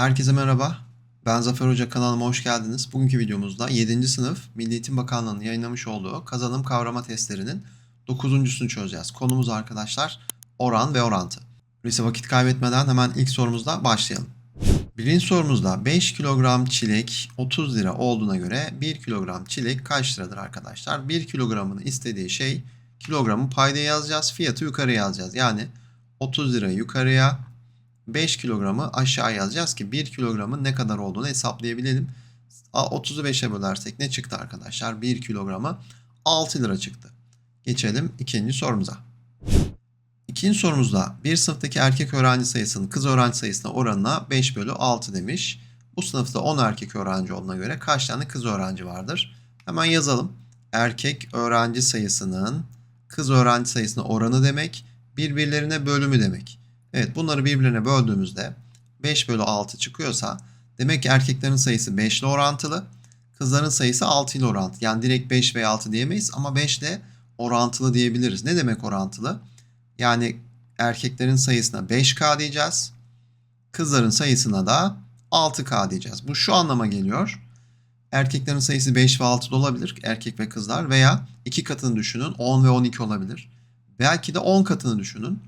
Herkese merhaba. Ben Zafer Hoca kanalıma hoş geldiniz. Bugünkü videomuzda 7. sınıf Milli Eğitim Bakanlığı'nın yayınlamış olduğu kazanım kavrama testlerinin 9.sunu çözeceğiz. Konumuz arkadaşlar oran ve orantı. Öyleyse vakit kaybetmeden hemen ilk sorumuzla başlayalım. Birinci sorumuzda 5 kilogram çilek 30 lira olduğuna göre 1 kilogram çilek kaç liradır arkadaşlar? 1 kilogramını istediği şey kilogramı payda yazacağız. Fiyatı yukarı yazacağız. Yani 30 lirayı yukarıya 5 kilogramı aşağı yazacağız ki 1 kilogramın ne kadar olduğunu hesaplayabilelim. 30'u 5'e bölersek ne çıktı arkadaşlar? 1 kilogramı 6 lira çıktı. Geçelim ikinci sorumuza. İkinci sorumuzda bir sınıftaki erkek öğrenci sayısının kız öğrenci sayısına oranına 5 bölü 6 demiş. Bu sınıfta 10 erkek öğrenci olduğuna göre kaç tane kız öğrenci vardır? Hemen yazalım. Erkek öğrenci sayısının kız öğrenci sayısına oranı demek, birbirlerine bölümü demek. Evet bunları birbirine böldüğümüzde 5 bölü 6 çıkıyorsa demek ki erkeklerin sayısı 5 ile orantılı. Kızların sayısı 6 ile orantılı. Yani direkt 5 veya 6 diyemeyiz ama 5 ile orantılı diyebiliriz. Ne demek orantılı? Yani erkeklerin sayısına 5K diyeceğiz. Kızların sayısına da 6K diyeceğiz. Bu şu anlama geliyor. Erkeklerin sayısı 5 ve 6 da olabilir. Erkek ve kızlar veya 2 katını düşünün 10 ve 12 olabilir. Belki de 10 katını düşünün.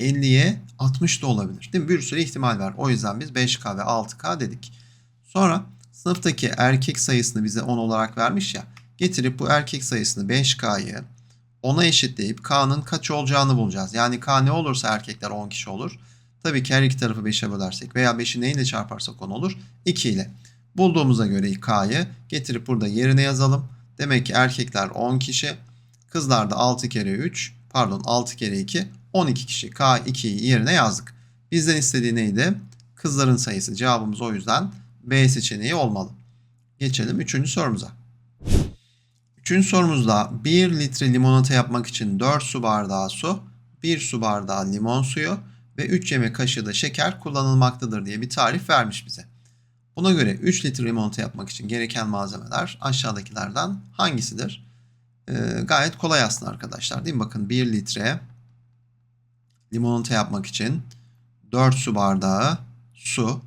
50'ye 60 da olabilir. Değil mi? Bir sürü ihtimal var. O yüzden biz 5K ve 6K dedik. Sonra sınıftaki erkek sayısını bize 10 olarak vermiş ya. Getirip bu erkek sayısını 5K'yı 10'a eşitleyip K'nın kaç olacağını bulacağız. Yani K ne olursa erkekler 10 kişi olur. Tabii ki her iki tarafı 5'e bölersek veya 5'i neyle çarparsak 10 olur? 2 ile. Bulduğumuza göre K'yı getirip burada yerine yazalım. Demek ki erkekler 10 kişi. Kızlar da 6 kere 3 pardon 6 kere 2 12 kişi K2'yi yerine yazdık. Bizden istediği neydi? Kızların sayısı. Cevabımız o yüzden B seçeneği olmalı. Geçelim 3. sorumuza. 3. sorumuzda 1 litre limonata yapmak için 4 su bardağı su, 1 su bardağı limon suyu ve 3 yemek kaşığı da şeker kullanılmaktadır diye bir tarif vermiş bize. Buna göre 3 litre limonata yapmak için gereken malzemeler aşağıdakilerden hangisidir? Ee, gayet kolay aslında arkadaşlar değil mi? Bakın 1 litre limonata yapmak için 4 su bardağı su,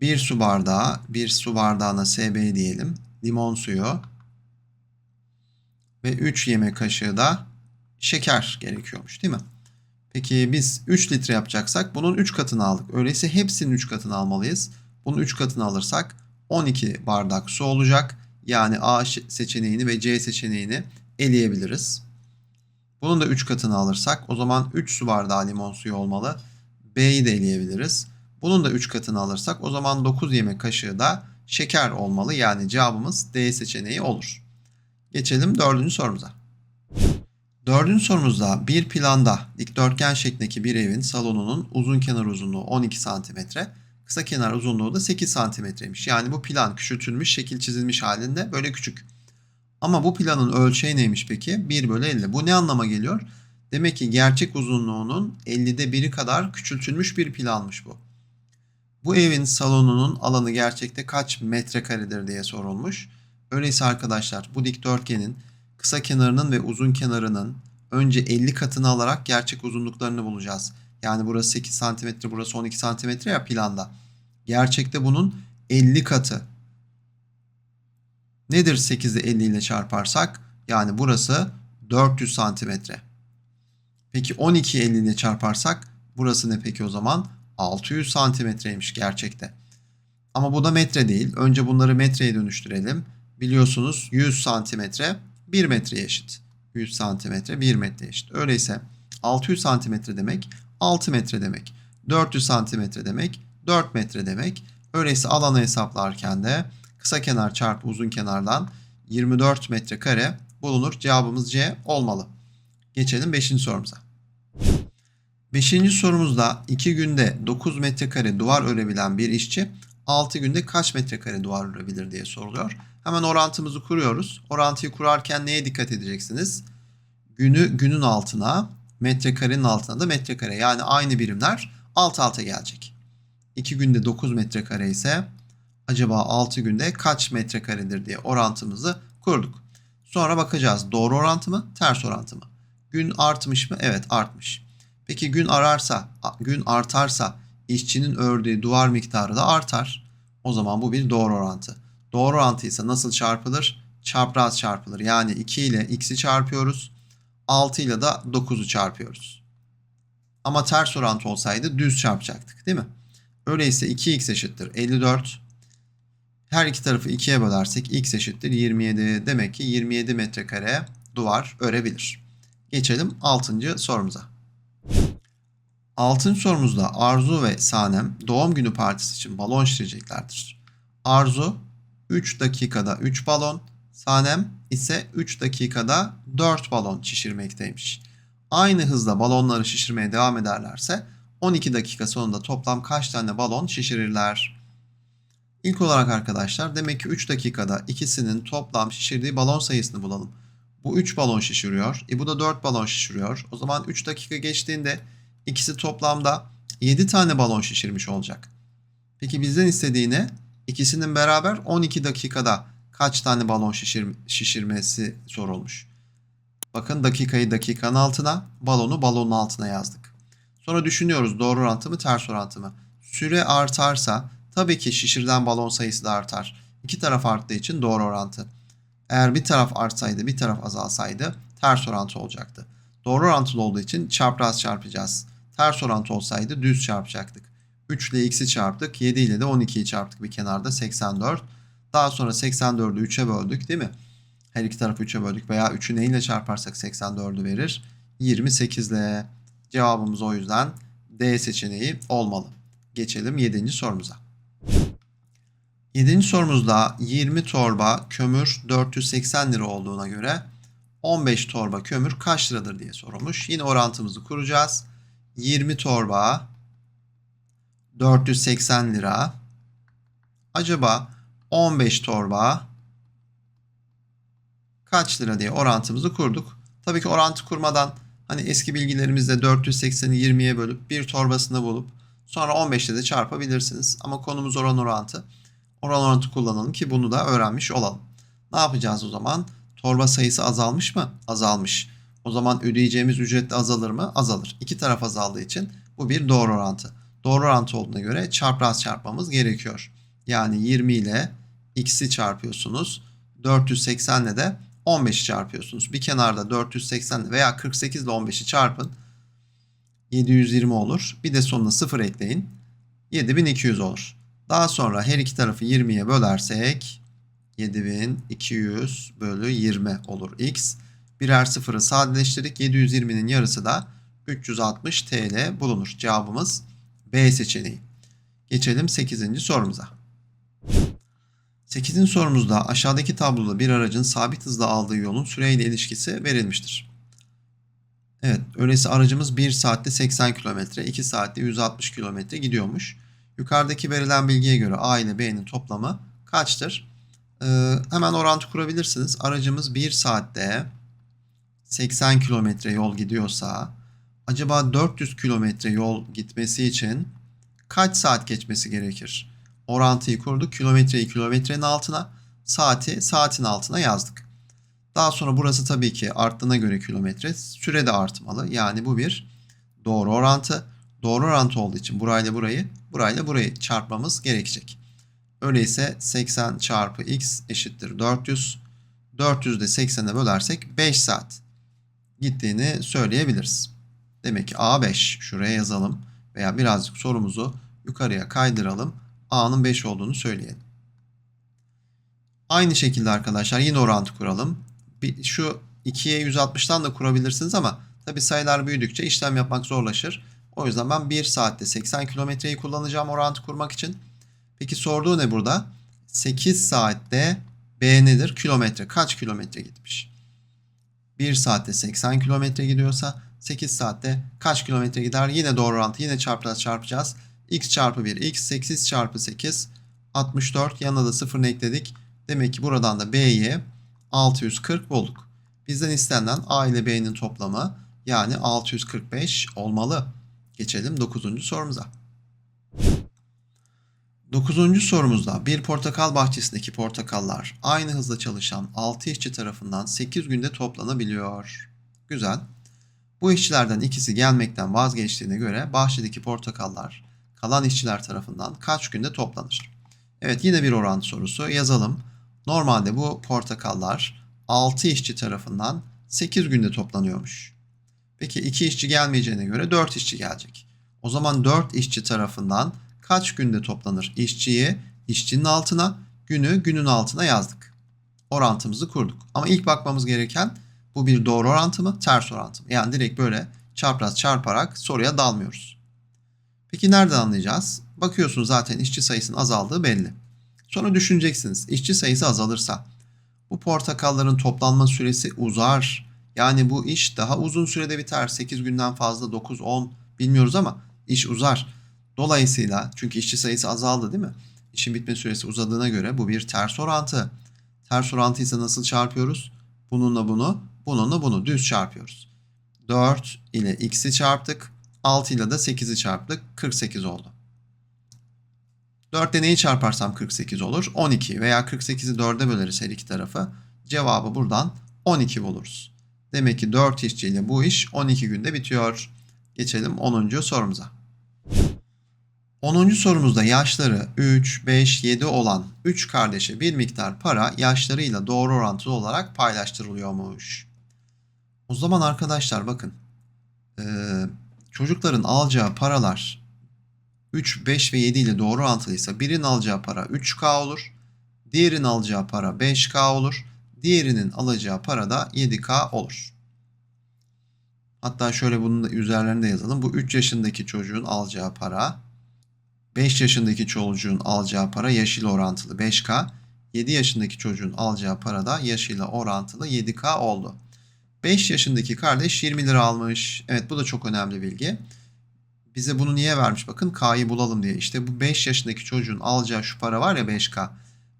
1 su bardağı, 1 su bardağına SB diyelim, limon suyu ve 3 yemek kaşığı da şeker gerekiyormuş değil mi? Peki biz 3 litre yapacaksak bunun 3 katını aldık. Öyleyse hepsinin 3 katını almalıyız. Bunun 3 katını alırsak 12 bardak su olacak. Yani A seçeneğini ve C seçeneğini eleyebiliriz. Bunun da 3 katını alırsak o zaman 3 su bardağı limon suyu olmalı. B'yi de eleyebiliriz. Bunun da 3 katını alırsak o zaman 9 yemek kaşığı da şeker olmalı. Yani cevabımız D seçeneği olur. Geçelim dördüncü sorumuza. Dördüncü sorumuzda bir planda dikdörtgen şeklindeki bir evin salonunun uzun kenar uzunluğu 12 cm, kısa kenar uzunluğu da 8 santimetreymiş. Yani bu plan küçültülmüş, şekil çizilmiş halinde böyle küçük. Ama bu planın ölçeği neymiş peki? 1 bölü 50. Bu ne anlama geliyor? Demek ki gerçek uzunluğunun 50'de biri kadar küçültülmüş bir planmış bu. Bu evin salonunun alanı gerçekte kaç metrekaredir diye sorulmuş. Öyleyse arkadaşlar bu dikdörtgenin kısa kenarının ve uzun kenarının önce 50 katını alarak gerçek uzunluklarını bulacağız. Yani burası 8 cm, burası 12 cm ya planda. Gerçekte bunun 50 katı. Nedir 8'i 50 ile çarparsak? Yani burası 400 santimetre. Peki 12'yi 50 ile çarparsak burası ne peki o zaman? 600 santimetreymiş gerçekte. Ama bu da metre değil. Önce bunları metreye dönüştürelim. Biliyorsunuz 100 santimetre 1 metreye eşit. 100 santimetre 1 metre eşit. Öyleyse 600 santimetre demek 6 metre demek. 400 santimetre demek 4 metre demek. Öyleyse alanı hesaplarken de kısa kenar çarpı uzun kenardan 24 metrekare bulunur. Cevabımız C olmalı. Geçelim 5. sorumuza. 5. sorumuzda 2 günde 9 metrekare duvar örebilen bir işçi 6 günde kaç metrekare duvar örebilir diye soruluyor. Hemen orantımızı kuruyoruz. Orantıyı kurarken neye dikkat edeceksiniz? Günü günün altına, metrekarenin altına da metrekare. Yani aynı birimler alt alta gelecek. 2 günde 9 metrekare ise acaba 6 günde kaç metrekaredir diye orantımızı kurduk. Sonra bakacağız doğru orantı mı, ters orantı mı? Gün artmış mı? Evet artmış. Peki gün ararsa, gün artarsa işçinin ördüğü duvar miktarı da artar. O zaman bu bir doğru orantı. Doğru orantı ise nasıl çarpılır? Çapraz çarpılır. Yani 2 ile x'i çarpıyoruz. 6 ile de 9'u çarpıyoruz. Ama ters orantı olsaydı düz çarpacaktık değil mi? Öyleyse 2x eşittir 54. Her iki tarafı 2'ye bölersek x eşittir 27. Demek ki 27 metrekare duvar örebilir. Geçelim 6. sorumuza. 6. sorumuzda Arzu ve Sanem doğum günü partisi için balon şişireceklerdir. Arzu 3 dakikada 3 balon, Sanem ise 3 dakikada 4 balon şişirmekteymiş. Aynı hızla balonları şişirmeye devam ederlerse 12 dakika sonunda toplam kaç tane balon şişirirler? İlk olarak arkadaşlar demek ki 3 dakikada ikisinin toplam şişirdiği balon sayısını bulalım. Bu 3 balon şişiriyor. E bu da 4 balon şişiriyor. O zaman 3 dakika geçtiğinde ikisi toplamda 7 tane balon şişirmiş olacak. Peki bizden istediği ne? İkisinin beraber 12 dakikada kaç tane balon şişir, şişirmesi sorulmuş. Bakın dakikayı dakikanın altına, balonu balonun altına yazdık. Sonra düşünüyoruz doğru orantı mı ters orantı mı? Süre artarsa tabii ki şişirilen balon sayısı da artar. İki taraf arttığı için doğru orantı. Eğer bir taraf artsaydı bir taraf azalsaydı ters orantı olacaktı. Doğru orantılı olduğu için çapraz çarpacağız. Ters orantı olsaydı düz çarpacaktık. 3 ile x'i çarptık. 7 ile de 12'yi çarptık bir kenarda 84. Daha sonra 84'ü 3'e böldük değil mi? Her iki tarafı 3'e böldük veya 3'ü neyle çarparsak 84'ü verir? 28 ile. Cevabımız o yüzden D seçeneği olmalı. Geçelim 7. sorumuza. 7. sorumuzda 20 torba kömür 480 lira olduğuna göre 15 torba kömür kaç liradır diye sorulmuş. Yine orantımızı kuracağız. 20 torba 480 lira. Acaba 15 torba kaç lira diye orantımızı kurduk. Tabii ki orantı kurmadan hani eski bilgilerimizde 480'i 20'ye bölüp bir torbasını bulup sonra 15'te de çarpabilirsiniz. Ama konumuz oran orantı. Oran orantı kullanalım ki bunu da öğrenmiş olalım. Ne yapacağız o zaman? Torba sayısı azalmış mı? Azalmış. O zaman ödeyeceğimiz ücret de azalır mı? Azalır. İki taraf azaldığı için bu bir doğru orantı. Doğru orantı olduğuna göre çapraz çarpmamız gerekiyor. Yani 20 ile x'i çarpıyorsunuz. 480 ile de 15'i çarpıyorsunuz. Bir kenarda 480 veya 48 ile 15'i çarpın. 720 olur. Bir de sonuna 0 ekleyin. 7200 olur. Daha sonra her iki tarafı 20'ye bölersek 7200 bölü 20 olur x. Birer sıfırı sadeleştirdik. 720'nin yarısı da 360 TL bulunur. Cevabımız B seçeneği. Geçelim 8. sorumuza. 8. sorumuzda aşağıdaki tabloda bir aracın sabit hızla aldığı yolun süreyle ilişkisi verilmiştir. Evet, öyleyse aracımız 1 saatte 80 km, 2 saatte 160 km gidiyormuş. Yukarıdaki verilen bilgiye göre A ile B'nin toplamı kaçtır? Ee, hemen orantı kurabilirsiniz. Aracımız 1 saatte 80 kilometre yol gidiyorsa acaba 400 kilometre yol gitmesi için kaç saat geçmesi gerekir? Orantıyı kurduk. Kilometreyi kilometrenin altına, saati saatin altına yazdık. Daha sonra burası tabii ki arttığına göre kilometre süre de artmalı. Yani bu bir doğru orantı. Doğru orantı olduğu için burayla burayı, burayla burayı çarpmamız gerekecek. Öyleyse 80 çarpı x eşittir 400. 400 de 80'e bölersek 5 saat gittiğini söyleyebiliriz. Demek ki A5 şuraya yazalım veya birazcık sorumuzu yukarıya kaydıralım. A'nın 5 olduğunu söyleyelim. Aynı şekilde arkadaşlar yine orantı kuralım. Şu 2'ye 160'tan da kurabilirsiniz ama tabi sayılar büyüdükçe işlem yapmak zorlaşır. O yüzden ben 1 saatte 80 kilometreyi kullanacağım orantı kurmak için. Peki sorduğu ne burada? 8 saatte B nedir? Kilometre. Kaç kilometre gitmiş? 1 saatte 80 kilometre gidiyorsa 8 saatte kaç kilometre gider? Yine doğru orantı. Yine çarpacağız çarpacağız. x çarpı 1 x 8 çarpı 8 64 yanına da 0'ını ekledik. Demek ki buradan da B'yi 640 bulduk. Bizden istenilen A ile B'nin toplamı yani 645 olmalı. Geçelim 9. sorumuza. 9. sorumuzda bir portakal bahçesindeki portakallar aynı hızla çalışan 6 işçi tarafından 8 günde toplanabiliyor. Güzel. Bu işçilerden ikisi gelmekten vazgeçtiğine göre bahçedeki portakallar kalan işçiler tarafından kaç günde toplanır? Evet yine bir orantı sorusu yazalım. Normalde bu portakallar 6 işçi tarafından 8 günde toplanıyormuş. Peki 2 işçi gelmeyeceğine göre 4 işçi gelecek. O zaman 4 işçi tarafından kaç günde toplanır? İşçiyi işçinin altına, günü günün altına yazdık. Orantımızı kurduk. Ama ilk bakmamız gereken bu bir doğru orantı mı, ters orantı mı? Yani direkt böyle çapraz çarparak soruya dalmıyoruz. Peki nereden anlayacağız? Bakıyorsunuz zaten işçi sayısının azaldığı belli. Sonra düşüneceksiniz. İşçi sayısı azalırsa bu portakalların toplanma süresi uzar. Yani bu iş daha uzun sürede biter. 8 günden fazla 9 10 bilmiyoruz ama iş uzar. Dolayısıyla çünkü işçi sayısı azaldı değil mi? İşin bitme süresi uzadığına göre bu bir ters orantı. Ters orantı ise nasıl çarpıyoruz? Bununla bunu, bununla bunu düz çarpıyoruz. 4 ile x'i çarptık. 6 ile de 8'i çarptık. 48 oldu. 4 ile neyi çarparsam 48 olur? 12 veya 48'i 4'e böleriz her iki tarafı. Cevabı buradan 12 buluruz. Demek ki 4 işçiyle bu iş 12 günde bitiyor. Geçelim 10. sorumuza. 10. sorumuzda yaşları 3, 5, 7 olan 3 kardeşe bir miktar para yaşlarıyla doğru orantılı olarak paylaştırılıyormuş. O zaman arkadaşlar bakın çocukların alacağı paralar 3, 5 ve 7 ile doğru orantılıysa birinin alacağı para 3K olur. Diğerinin alacağı para 5K olur. Diğerinin alacağı para da 7K olur. Hatta şöyle bunun da üzerlerinde yazalım. Bu 3 yaşındaki çocuğun alacağı para 5 yaşındaki çocuğun alacağı para yaşıyla orantılı 5K. 7 yaşındaki çocuğun alacağı para da yaşıyla orantılı 7K oldu. 5 yaşındaki kardeş 20 lira almış. Evet bu da çok önemli bilgi. Bize bunu niye vermiş bakın K'yı bulalım diye. İşte bu 5 yaşındaki çocuğun alacağı şu para var ya 5K.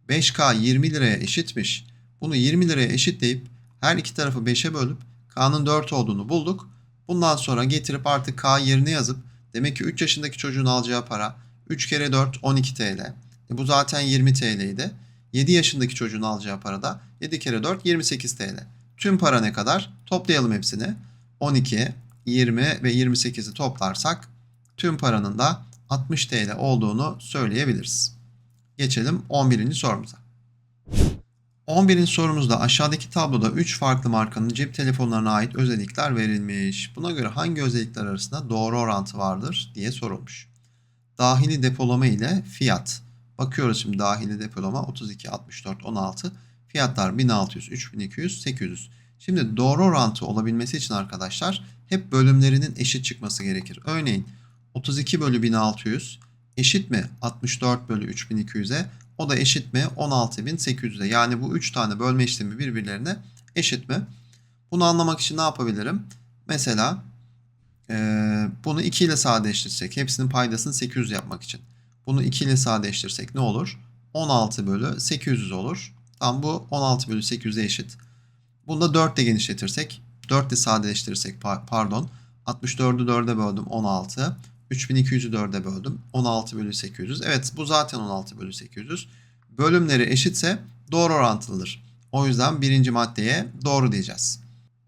5K 20 liraya eşitmiş. Bunu 20 liraya eşitleyip her iki tarafı 5'e bölüp K'nın 4 olduğunu bulduk. Bundan sonra getirip artık K yerine yazıp demek ki 3 yaşındaki çocuğun alacağı para 3 kere 4 12 TL. E bu zaten 20 TL'ydi. 7 yaşındaki çocuğun alacağı para da 7 kere 4 28 TL. Tüm para ne kadar? Toplayalım hepsini. 12, 20 ve 28'i toplarsak tüm paranın da 60 TL olduğunu söyleyebiliriz. Geçelim 11. sorumuza. 11. sorumuzda aşağıdaki tabloda 3 farklı markanın cep telefonlarına ait özellikler verilmiş. Buna göre hangi özellikler arasında doğru orantı vardır diye sorulmuş. Dahili depolama ile fiyat. Bakıyoruz şimdi dahili depolama 32, 64, 16. Fiyatlar 1600, 3200, 800. Şimdi doğru orantı olabilmesi için arkadaşlar hep bölümlerinin eşit çıkması gerekir. Örneğin 32 bölü 1600 eşit mi 64 bölü 3200'e? O da eşit mi 16800'e? Yani bu 3 tane bölme işlemi birbirlerine eşit mi? Bunu anlamak için ne yapabilirim? Mesela ee, bunu 2 ile sadeleştirsek hepsinin paydasını 800 yapmak için. Bunu 2 ile sadeleştirsek ne olur? 16 bölü 800 olur. Tam bu 16 bölü 800'e eşit. Bunu da 4 ile genişletirsek 4 ile sadeleştirirsek pardon 64'ü 4'e böldüm 16. 3200'ü 4'e böldüm 16 bölü 800. Evet bu zaten 16 bölü 800. Bölümleri eşitse doğru orantılıdır. O yüzden birinci maddeye doğru diyeceğiz.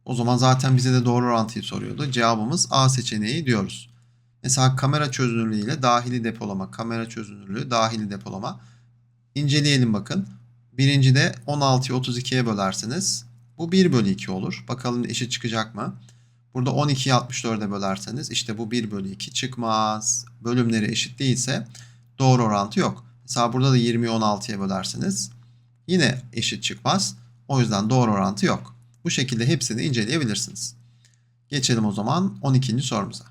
O zaman zaten bize de doğru orantıyı soruyordu. Cevabımız A seçeneği diyoruz. Mesela kamera çözünürlüğü ile dahili depolama, kamera çözünürlüğü, dahili depolama. İnceleyelim bakın. Birincide 16'yı 32'ye bölerseniz bu 1 bölü 2 olur. Bakalım eşit çıkacak mı? Burada 12'yi 64'e bölerseniz işte bu 1 bölü 2 çıkmaz. Bölümleri eşit değilse doğru orantı yok. Mesela burada da 20'yi 16'ya bölerseniz yine eşit çıkmaz. O yüzden doğru orantı yok. Bu şekilde hepsini inceleyebilirsiniz. Geçelim o zaman 12. sorumuza.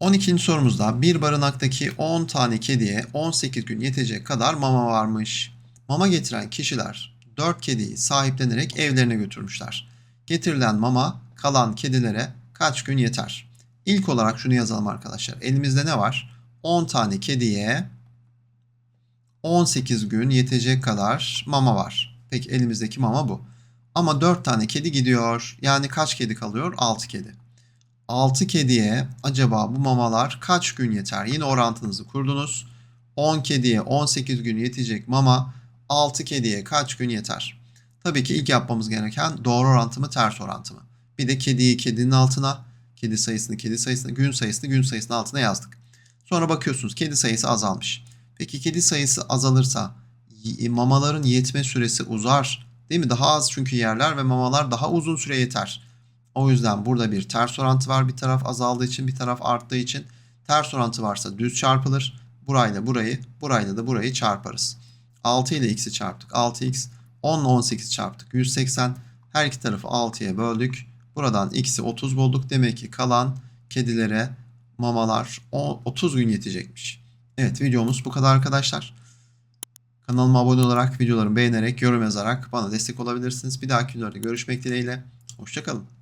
12. sorumuzda bir barınaktaki 10 tane kediye 18 gün yetecek kadar mama varmış. Mama getiren kişiler 4 kediyi sahiplenerek evlerine götürmüşler. Getirilen mama kalan kedilere kaç gün yeter? İlk olarak şunu yazalım arkadaşlar. Elimizde ne var? 10 tane kediye 18 gün yetecek kadar mama var. Peki elimizdeki mama bu. Ama 4 tane kedi gidiyor. Yani kaç kedi kalıyor? 6 kedi. 6 kediye acaba bu mamalar kaç gün yeter? Yine orantınızı kurdunuz. 10 kediye 18 gün yetecek mama 6 kediye kaç gün yeter? Tabii ki ilk yapmamız gereken doğru orantı mı ters orantı mı? Bir de kediyi kedinin altına, kedi sayısını kedi sayısını, gün sayısını gün sayısının altına yazdık. Sonra bakıyorsunuz kedi sayısı azalmış. Peki kedi sayısı azalırsa y- mamaların yetme süresi uzar. Değil mi? Daha az çünkü yerler ve mamalar daha uzun süre yeter. O yüzden burada bir ters orantı var. Bir taraf azaldığı için bir taraf arttığı için ters orantı varsa düz çarpılır. Burayla burayı, burayla da burayı çarparız. 6 ile x'i çarptık. 6x 10 ile 18 çarptık. 180. Her iki tarafı 6'ya böldük. Buradan x'i 30 bulduk. Demek ki kalan kedilere mamalar o- 30 gün yetecekmiş. Evet videomuz bu kadar arkadaşlar. Kanalıma abone olarak, videolarımı beğenerek, yorum yazarak bana destek olabilirsiniz. Bir dahaki videoda görüşmek dileğiyle. Hoşçakalın.